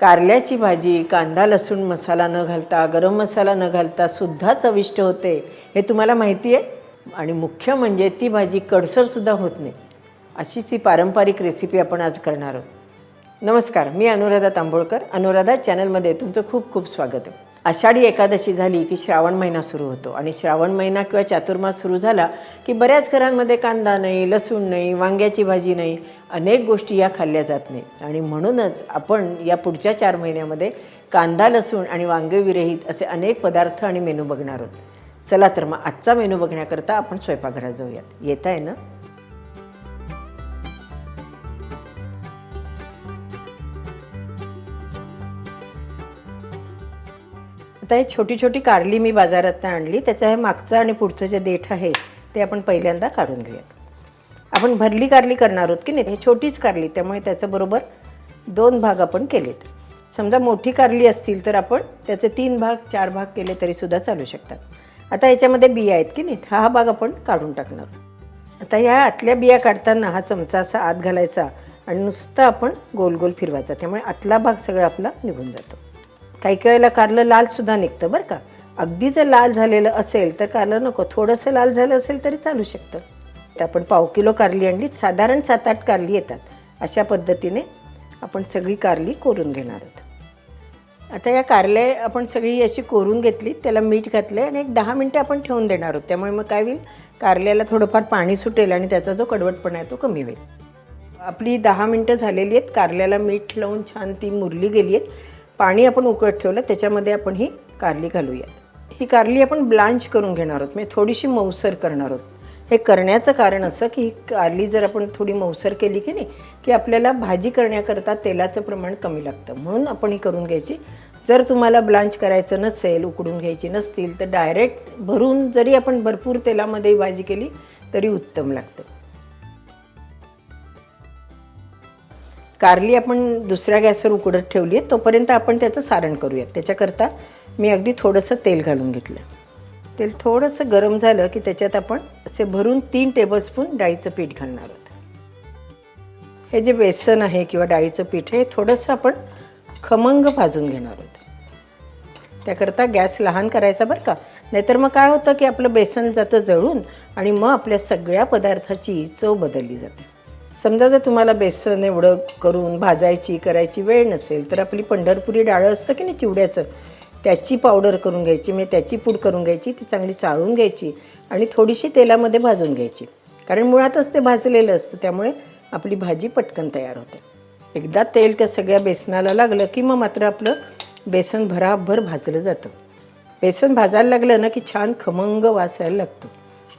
कारल्याची भाजी कांदा लसूण मसाला न घालता गरम मसाला न घालता सुद्धा चविष्ट होते हे तुम्हाला माहिती आहे. आणि मुख्य म्हणजे ती भाजी कडसरसुद्धा होत नाही. अशीच ही पारंपरिक रेसिपी आपण आज करणार आहोत. नमस्कार मी अनुराधा तांबोळकर. अनुराधा चॅनलमध्ये तुमचं खूप खूप स्वागत आहे. आषाढी एकादशी झाली की श्रावण महिना सुरू होतो. आणि श्रावण महिना किंवा चातुर्मास सुरू झाला की बऱ्याच घरांमध्ये कांदा नाही लसूण नाही वांग्याची भाजी नाही अनेक गोष्टी या खाल्ल्या जात नाहीत. आणि म्हणूनच आपण या पुढच्या चार महिन्यामध्ये कांदा लसूण आणि वांगेविरहित असे अनेक पदार्थ आणि मेनू बघणार आहोत. चला तर मग आजचा मेनू बघण्याकरता आपण स्वयंपाकघरात जाऊयात. येत आहे ना? आता हे छोटी छोटी कारली मी बाजारातनं आणली. त्याचं हे मागचं आणि पुढचं जे देठ आहे ते आपण पहिल्यांदा काढून घेऊयात. आपण भरली कारली करणार आहोत की नाही? हे छोटीच कारली त्यामुळे त्याच्याबरोबर दोन भाग आपण केलेत. समजा मोठी कारली असतील तर आपण त्याचे तीन भाग चार भाग केले तरीसुद्धा चालू शकतात. आता याच्यामध्ये बिया आहेत की नाही हा हा भाग आपण काढून टाकणार आता ह्या आतल्या बिया काढताना हा चमचा असा आत घालायचा आणि नुसतं आपण गोल गोल फिरवायचा. त्यामुळे आतला भाग सगळा आपला निघून जातो. काही काही वेळेला कारलं लालसुद्धा निघतं बरं का. अगदी जर लाल झालेलं असेल तर कारलं नको. थोडंसं लाल झालं असेल तरी चालू शकतं. तर आपण पाव किलो कारली आणली साधारण सात आठ कारली येतात. अशा पद्धतीने आपण सगळी कारली कोरून घेणार आहोत. आता या कारले आपण सगळी अशी कोरून घेतली त्याला मीठ घातलं आणि एक दहा मिनटं आपण ठेवून देणार आहोत. त्यामुळे मग काय होईल? कारल्याला थोडंफार पाणी सुटेल आणि त्याचा जो कडवटपणा आहे तो कमी होईल. आपली दहा मिनटं झालेली आहेत. कारल्याला मीठ लावून छान ती मुरली गेली आहेत. पाणी आपण उकळत ठेवलं त्याच्यामध्ये आपण ही कारली घालूयात. ही कारली आपण ब्लांच करून घेणार आहोत म्हणजे थोडीशी मऊसर करणार आहोत. हे करण्याचं कारण असं की ही कारली जर आपण थोडी मऊसर केली की नाही की आपल्याला भाजी करण्याकरता तेलाचं प्रमाण कमी लागतं. म्हणून आपण ही करून घ्यायची. जर तुम्हाला ब्लांच करायचं नसेल उकडून घ्यायची नसतील तर डायरेक्ट भरून जरी आपण भरपूर तेलामध्ये भाजी केली तरी उत्तम लागतं. कारली आपण दुसऱ्या गॅसवर उकडत ठेवली आहे तोपर्यंत आपण त्याचं सारण करूयात. त्याच्याकरता मी अगदी थोडंसं तेल घालून घेतलं. तेल थोडंसं गरम झालं की त्याच्यात आपण असे भरून तीन टेबलस्पून डाळीचं पीठ घालणार आहोत. हे जे बेसन आहे किंवा डाळीचं पीठ हे थोडंसं आपण खमंग भाजून घेणार आहोत. त्याकरता गॅस लहान करायचा बरं का. नाहीतर मग काय होतं की आपलं बेसन जातं जळून आणि मग आपल्या सगळ्या पदार्थाची चव बदलली जाते. समजा जर तुम्हाला बेसन एवढं करून भाजायची करायची वेळ नसेल तर आपली पंढरपुरी डाळं असतं की नाही चिवड्याचं? त्याची पावडर करून घ्यायची म्हणजे त्याची पूड करून घ्यायची ती चांगली चाळून घ्यायची आणि थोडीशी तेलामध्ये भाजून घ्यायची. कारण मुळातच ते भाजलेलं असतं त्यामुळे आपली भाजी पटकन तयार होते. एकदा तेल त्या सगळ्या बेसनाला लागलं की मग मात्र आपलं बेसन भराभर भाजलं जातं. बेसन भाजायला लागलं ना की छान खमंग वासायला लागतो.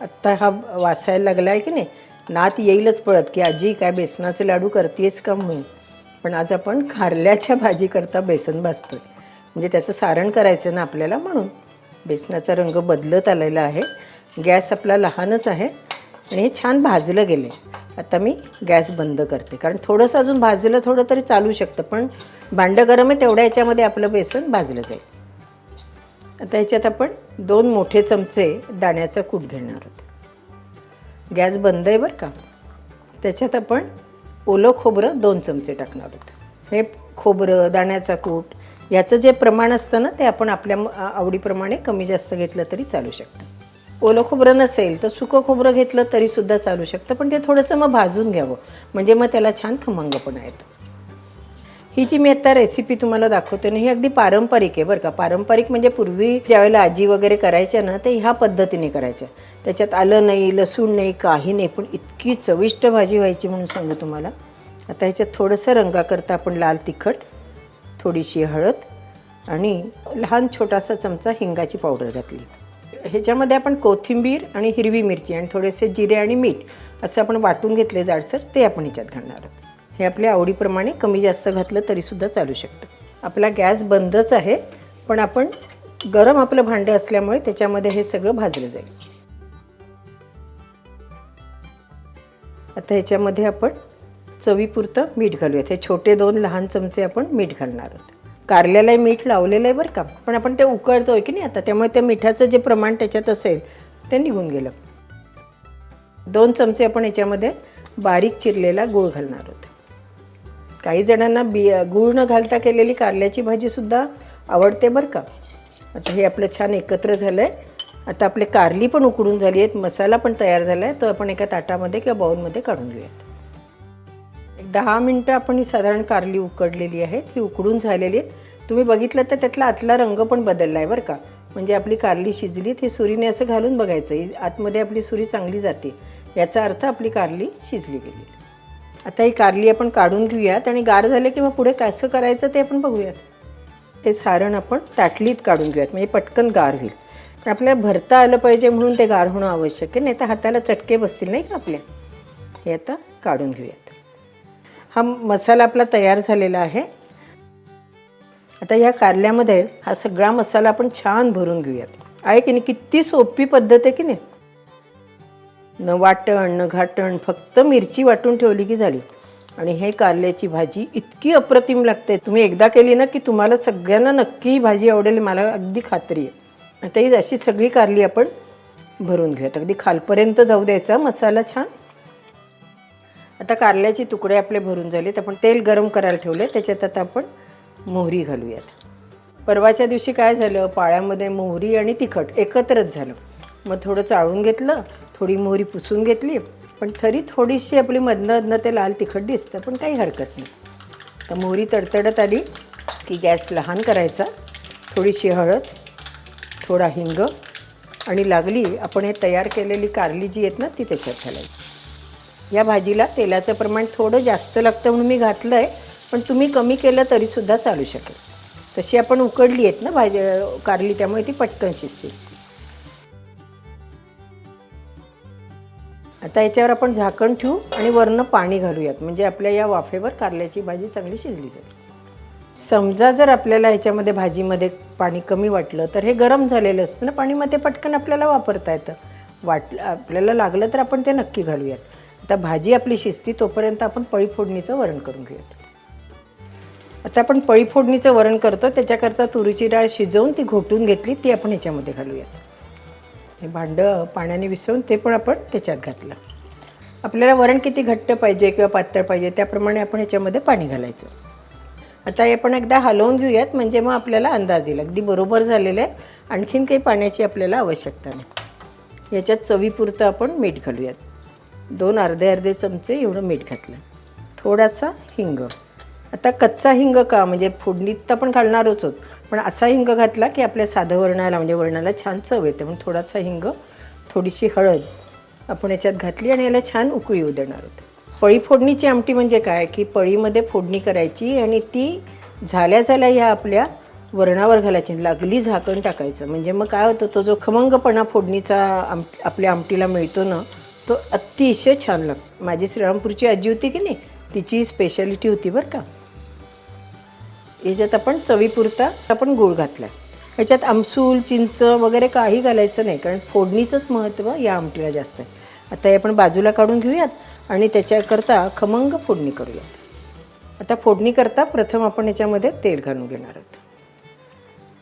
आत्ता हा वासायला लागला आहे की नाही? नात येईलच पळत की आजी काय बेसनाचे लाडू करतेस का म्हणून? पण आज आपण खारल्याच्या भाजीकरता बेसन भाजतोय. म्हणजे त्याचं सारण करायचं ना आपल्याला म्हणून. बेसनाचा रंग बदलत आलेला आहे. गॅस आपला लहानच आहे आणि हे छान भाजलं गेलं आता मी गॅस बंद करते. कारण थोडंसं अजून भाजलं थोडं तरी चालू शकतं पण भांडं गरम आहे तेवढ्या याच्यामध्ये आपलं बेसन भाजलं जाईल. आता याच्यात आपण दोन मोठे चमचे दाण्याचा कूट घेणार आहोत. गॅस बंद आहे बरं का? त्याच्यात आपण ओलं खोबरं दोन चमचे टाकणार आहोत. हे खोबरं दाण्याचा कूट याचं जे प्रमाण असतं ना ते आपण आपल्या आवडीप्रमाणे कमी जास्त घेतलं तरी चालू शकतं. ओलं खोबरं नसेल तर सुकं खोबरं घेतलं तरीसुद्धा चालू शकतं पण ते थोडंसं मग भाजून घ्यावं. म्हणजे मग त्याला छान खमंगपणा येतं ही जी मी आता रेसिपी तुम्हाला दाखवते ना ही अगदी पारंपरिक आहे बरं का. पारंपरिक म्हणजे पूर्वी ज्यावेळेला आजी वगैरे करायच्या ना ते ह्या पद्धतीने करायच्या. त्याच्यात आलं नाही लसूण नाही काही नाही पण इतकी चविष्ट भाजी व्हायची म्हणून सांगू तुम्हाला. आता ह्याच्यात थोडंसं रंगाकरता आपण लाल तिखट थोडीशी हळद आणि लहान छोटासा चमचा हिंगाची पावडर घातली. ह्याच्यामध्ये आपण कोथिंबीर आणि हिरवी मिरची आणि थोडेसे जिरे आणि मीठ असं आपण वाटून घेतले जाडसर ते आपण ह्याच्यात घालणार आहोत. हे आपल्या आवडीप्रमाणे कमी जास्त घातलं तरीसुद्धा चालू शकतं. आपला गॅस बंदच आहे पण आपण गरम आपलं भांडं असल्यामुळे त्याच्यामध्ये हे सगळं भाजलं जाईल. आता ह्याच्यामध्ये आपण चवीपुरतं मीठ घालूयात. हे छोटे दोन लहान चमचे आपण मीठ घालणार आहोत. कारल्याला मीठ लावलेलं आहे बरं का पण आपण ते उकळतो आहे की नाही आता त्यामुळे त्या मिठाचं जे प्रमाण त्याच्यात असेल ते निघून गेलं. दोन चमचे आपण याच्यामध्ये बारीक चिरलेला गूळ घालणार आहोत. काही जणांना बी गूळ न घालता केलेली कारल्याची भाजीसुद्धा आवडते बरं का. आता हे आपलं छान एकत्र झालं आहे आता आपले कारली पण उकडून झाली आहेत मसाला पण तयार झाला आहे तो आपण एका ताटामध्ये किंवा बाऊलमध्ये काढून घेऊयात. एक दहा मिनटं आपण ही साधारण कारली उकडलेली आहेत ही उकडून झालेली आहेत. तुम्ही बघितलं तर त्यातला आतला रंग पण बदलला आहे बरं का. म्हणजे आपली कारली शिजली ती सुरीने असं घालून बघायचं. ही आतमध्ये आपली सुरी चांगली जाते. याचा अर्थ आपली कारली शिजली गेली. आता ही कारली आपण काढून घेऊयात आणि गार झाले की मग पुढे कसं करायचं ते आपण बघूयात. ते सारण आपण ताटलीत काढून घेऊयात म्हणजे पटकन गार होईल. तर आपल्याला भरता आलं पाहिजे म्हणून ते गार होणं आवश्यक आहे नाही तर हाताला चटके बसतील नाही का आपल्या? हे आता काढून घेऊयात. हा मसाला आपला तयार झालेला आहे. आता ह्या कारल्यामध्ये हा सगळा मसाला आपण छान भरून घेऊयात. आहे की नाही? किती सोपी पद्धत आहे की नाही? न वाटण न घाटण फक्त मिरची वाटून ठेवली की झाली. आणि हे कारल्याची भाजी इतकी अप्रतिम लागते. तुम्ही एकदा केली ना की तुम्हाला सगळ्यांना नक्की ही भाजी आवडेल मला अगदी खात्री आहे. आता ही अशी सगळी कारली आपण भरून घेऊयात. अगदी खालपर्यंत जाऊ द्यायचा मसाला छान. आता कारल्याचे तुकडे आपले भरून झालेत. आपण तेल गरम करायला ठेवले त्याच्यात आता आपण मोहरी घालूयात. परवाच्या दिवशी काय झालं? पाळ्यामध्ये मोहरी आणि तिखट एकत्रच झालं. मग थोडं चाळून घेतलं थोडी मोहरी पुसून घेतली पण तरी थोडीशी आपली मधनं अधनं ते लाल तिखट दिसतं पण काही हरकत नाही. तर मोहरी तडतडत आली की गॅस लहान करायचा. थोडीशी हळद थोडा हिंग आणि लागली आपण हे तयार केलेली कारली जी आहेत ना ती त्याच्यात घालायची. या भाजीला तेलाचं प्रमाण थोडं जास्त लागतं म्हणून मी घातलं आहे पण तुम्ही कमी केलं तरीसुद्धा चालू शकेल. तशी आपण उकडली आहेत ना भाजी कारली त्यामुळे ती पटकन शिजतील. आता याच्यावर आपण झाकण ठेवू आणि वरनं पाणी घालूयात. म्हणजे आपल्या या वाफेवर कारल्याची भाजी चांगली शिजली जाईल. समजा जर आपल्याला ह्याच्यामध्ये भाजीमध्ये पाणी कमी वाटलं तर हे गरम झालेलं असतं ना पाणी मग ते पटकन आपल्याला वापरता येतं. वाटलं आपल्याला लागलं तर आपण ते नक्की घालूयात. आता भाजी आपली शिजती तोपर्यंत आपण पळी फोडणीचं वरण करून घेऊयात. आता आपण पळी फोडणीचं वरण करतो त्याच्याकरता तुरीची डाळ शिजवून ती घोटून घेतली ती आपण ह्याच्यामध्ये घालूयात. हे भांडं पाण्याने विसरून ते पण आपण त्याच्यात घातलं. आपल्याला वरण किती घट्ट पाहिजे किंवा पातळ पाहिजे त्याप्रमाणे आपण ह्याच्यामध्ये पाणी घालायचं. आता हे आपण एकदा हलवून घेऊयात म्हणजे मग आपल्याला अंदाज येईल. अगदी बरोबर झालेलं आहे. आणखीन काही पाण्याची आपल्याला आवश्यकता नाही. याच्यात चवीपुरतं आपण मीठ घालूयात. दोन अर्धे अर्धे चमचे एवढं मीठ घातलं. थोडासा हिंग. आता कच्चा हिंग का? म्हणजे फोडणीत तर आपण घालणारच आहोत. पण असा हिंग घातला की आपल्या साधं वरणाला म्हणजे वरणाला छान चव येते. म्हणून थोडासा हिंग थोडीशी हळद आपण याच्यात घातली आणि याला छान उकळी येऊ देणार होतो पळी फोडणीची आमटी म्हणजे काय? की पळीमध्ये फोडणी करायची आणि ती झाल्या झाल्या ह्या आपल्या वरणावर घालायची. लागली झाकण टाकायचं. म्हणजे मग काय होतं तो जो खमंगपणा फोडणीचा आम आपल्या आमटीला मिळतो ना तो अतिशय छान लागतो. माझी श्रीरामपूरची आजी होती की नाही तिची स्पेशालिटी होती बरं का. याच्यात आपण चवीपुरता आपण गूळ घातला याच्यात आमसूल चिंच वगैरे काही घालायचं नाही कारण फोडणीचंच महत्त्व या आमटीला जास्त आहे. आता हे आपण बाजूला काढून घेऊयात आणि त्याच्याकरता खमंग फोडणी करूयात. आता फोडणी करता प्रथम आपण याच्यामध्ये तेल घालून घेणार आहोत.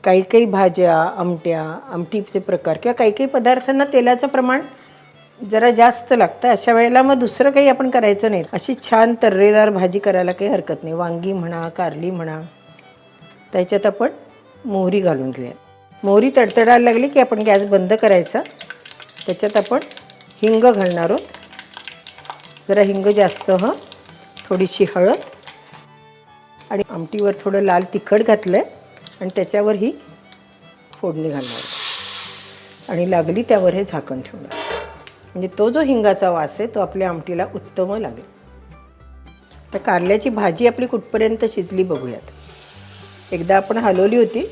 काही काही भाज्या आमट्या आमटीचे प्रकार किंवा काही काही पदार्थांना तेलाचं प्रमाण जरा जास्त लागतं अशा वेळेला मग दुसरं काही आपण करायचं नाही. अशी छान तर्रेदार भाजी करायला काही हरकत नाही. वांगी म्हणा कारली म्हणा त्याच्यात आपण मोहरी घालून घेऊया. मोहरी तडतडायला लागली की आपण गॅस बंद करायचा. त्याच्यात आपण हिंग घालणार आहोत. जरा हिंग जास्त हं. थोडीशी हळद. आणि आमटीवर थोडं लाल तिखट घातलं आहे आणि त्याच्यावर ही फोडणी घालणार आणि लागली त्यावर हे झाकण ठेवणार. म्हणजे तो जो हिंगाचा वास आहे तो आपल्या आमटीला उत्तम लागेल. तर कारल्याची भाजी आपली कुठपर्यंत शिजली बघूयात. एकदा आपण हलवली होती.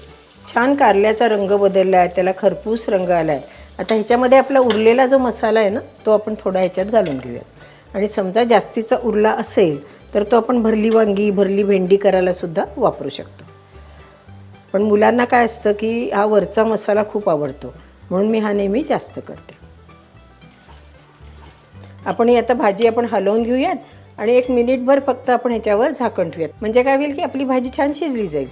छान कारल्याचा रंग बदलला आहे त्याला खरपूस रंग आला आहे आता ह्याच्यामध्ये आपला उरलेला जो मसाला आहे ना तो आपण थोडा ह्याच्यात घालून घेऊया आणि समजा जास्तीचा उरला असेल तर तो आपण भरली वांगी भरली भेंडी करायला सुद्धा वापरू शकतो. पण मुलांना काय असतं की हा वरचा मसाला खूप आवडतो. म्हणून मी हा नेहमी जास्त करते. आपण ही आता भाजी आपण हलवून घेऊयात. आणि एक मिनिटभर फक्त आपण ह्याच्यावर झाकण ठेवूयात. म्हणजे काय होईल की आपली भाजी छान शिजली जाईल.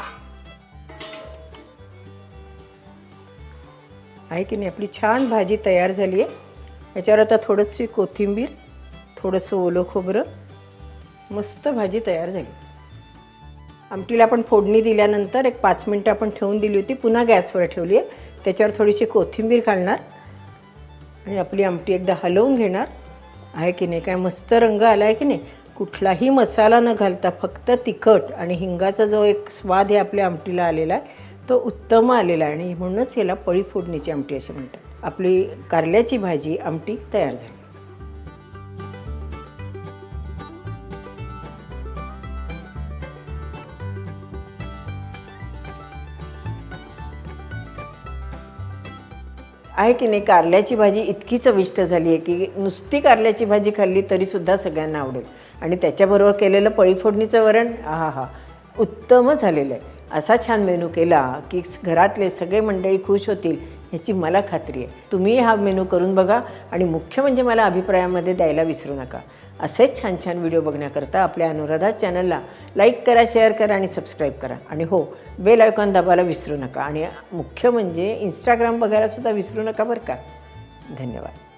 आहे की नाही? आपली छान भाजी तयार झाली आहे. याच्यावर आता थोडंशी कोथिंबीर थोडंसं ओलं खोबरं मस्त भाजी तयार झाली. आमटीला आपण फोडणी दिल्यानंतर एक पाच मिनटं आपण ठेवून दिली होती. पुन्हा गॅसवर ठेवली आहे. त्याच्यावर थोडीशी कोथिंबीर घालणार. आणि आपली आमटी एकदा हलवून घेणार. आहे की नाही? काय मस्त रंग आला आहे की नाही? कुठलाही मसाला न घालता फक्त तिखट आणि हिंगाचा जो एक स्वाद आहे आपल्या आमटीला आलेला आहे तो उत्तम आलेला आहे. आणि म्हणूनच याला पळी फोडणीची आमटी असे म्हणतात. आपली कारल्याची भाजी आमटी तयार झाली. आहे की नाही कारल्याची भाजी इतकी चविष्ट झाली आहे की नुसती कारल्याची भाजी खाल्ली तरीसुद्धा सगळ्यांना आवडेल. आणि त्याच्याबरोबर केलेलं पळीफोडणीचं वरण हा हा उत्तम झालेलं आहे. असा छान मेनू केला की घरातले सगळे मंडळी खुश होतील. ह्याची मला खात्री आहे. तुम्ही हा मेनू करून बघा आणि मुख्य म्हणजे मला अभिप्रायामध्ये द्यायला विसरू नका. असेच छान छान व्हिडिओ बघण्याकरता आपल्या अनुराधा चॅनलला लाईक करा शेअर करा आणि सबस्क्राईब करा. आणि हो बेल आयकॉन दाबायला विसरू नका आणि मुख्य म्हणजे इंस्टाग्राम बघायलासुद्धा विसरू नका बरं का? धन्यवाद.